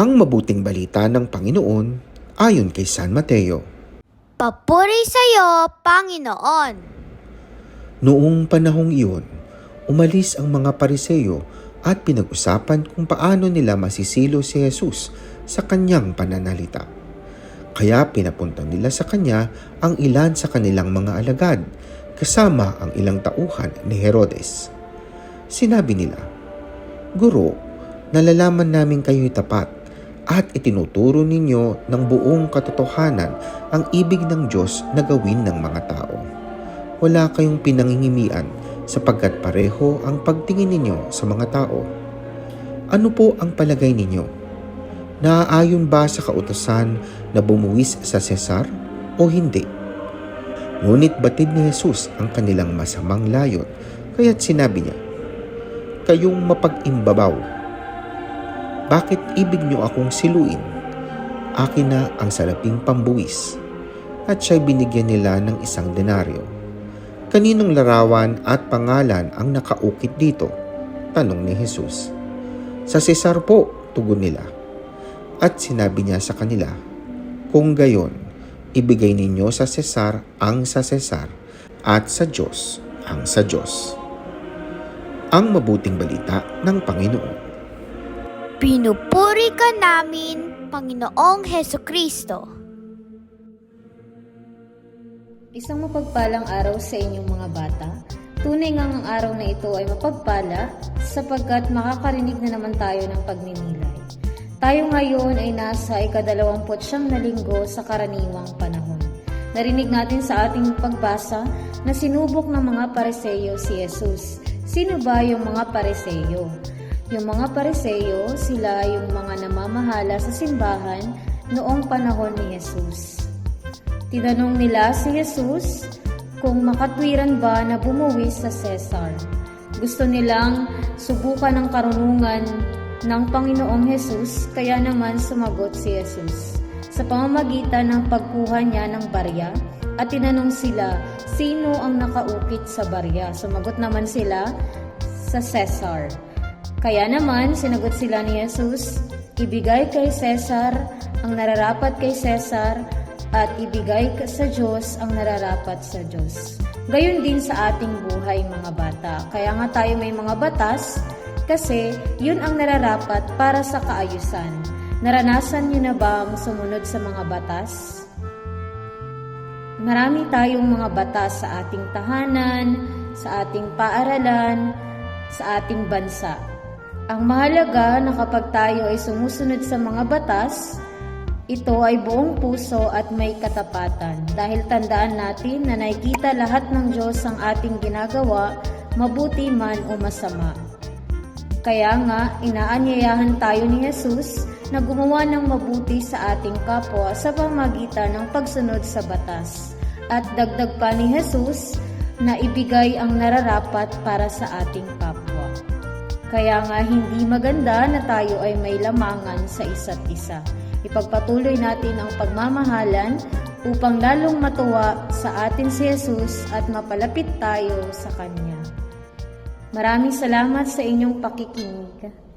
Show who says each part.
Speaker 1: Ang mabuting balita ng Panginoon ayon kay San Mateo.
Speaker 2: Papuri sa iyo, Panginoon.
Speaker 1: Noong panahong iyon, umalis ang mga pariseyo at pinag-usapan kung paano nila masisilo si Jesus sa kanyang pananalita. Kaya pinapunta nila sa kanya ang ilan sa kanilang mga alagad kasama ang ilang tauhan ni Herodes. Sinabi nila, Guro, nalalaman namin kayo'y tapat at itinuturo ninyo ng buong katotohanan ang ibig ng Diyos na gawin ng mga tao. Wala kayong pinangingimian sapagkat pareho ang pagtingin ninyo sa mga tao. Ano po ang palagay ninyo? Naaayon ba sa kautosan na bumuwis sa Cesar o hindi? Ngunit batid ni Jesus ang kanilang masamang layot, kaya't sinabi niya, Kayong mapag-imbabaw, bakit ibig niyo akong siluin? Akin na ang salaping pambuwis. At siya'y binigyan nila ng isang denaryo. Kaninong larawan at pangalan ang nakaukit dito? Tanong ni Jesus. Sa Cesar po, tugon nila. At sinabi niya sa kanila, Kung gayon, ibigay ninyo sa Cesar ang sa Cesar at sa Diyos ang sa Diyos. Ang mabuting balita ng Panginoon.
Speaker 2: Pinupuri ka namin, Panginoong Heso Kristo.
Speaker 3: Isang mapagpalang araw sa inyong mga bata. Tunay ngang ang araw na ito ay mapagpala sapagkat makakarinig na naman tayo ng pagninilay. Tayo ngayon ay nasa ikadalawamput siyam na linggo sa karaniwang panahon. Narinig natin sa ating pagbasa na sinubok ng mga pareseyo si Jesus. Sino ba yung mga pareseyo? Yung mga pareseyo, sila yung mga namamahala sa simbahan noong panahon ni Jesus. Tinanong nila si Jesus kung makatwiran ba na bumuwi sa Cesar. Gusto nilang subukan ang karunungan ng Panginoong Jesus, kaya naman sumagot si Jesus sa pamamagitan ng pagkuha niya ng barya at tinanong sila sino ang nakaukit sa barya. Sumagot naman sila sa Cesar. Kaya naman, sinagot sila ni Jesus, ibigay kay Cesar ang nararapat kay Cesar at ibigay sa Diyos ang nararapat sa Diyos. Gayon din sa ating buhay mga bata. Kaya nga tayo may mga batas kasi yun ang nararapat para sa kaayusan. Naranasan niyo na bang sumunod sa mga batas? Marami tayong mga batas sa ating tahanan, sa ating paaralan, sa ating bansa. Ang mahalaga na kapag tayo ay sumusunod sa mga batas, ito ay buong puso at may katapatan dahil tandaan natin na nakikita lahat ng Diyos ang ating ginagawa, mabuti man o masama. Kaya nga, inaanyayahan tayo ni Jesus na gumawa ng mabuti sa ating kapwa sa pamagitan ng pagsunod sa batas. At dagdag pa ni Jesus na ibigay ang nararapat para sa ating kapwa. Kaya nga hindi maganda na tayo ay may lamangan sa isa't isa. Ipagpatuloy natin ang pagmamahalan upang lalong matuwa sa atin si Jesus at mapalapit tayo sa Kanya. Maraming salamat sa inyong pakikinig.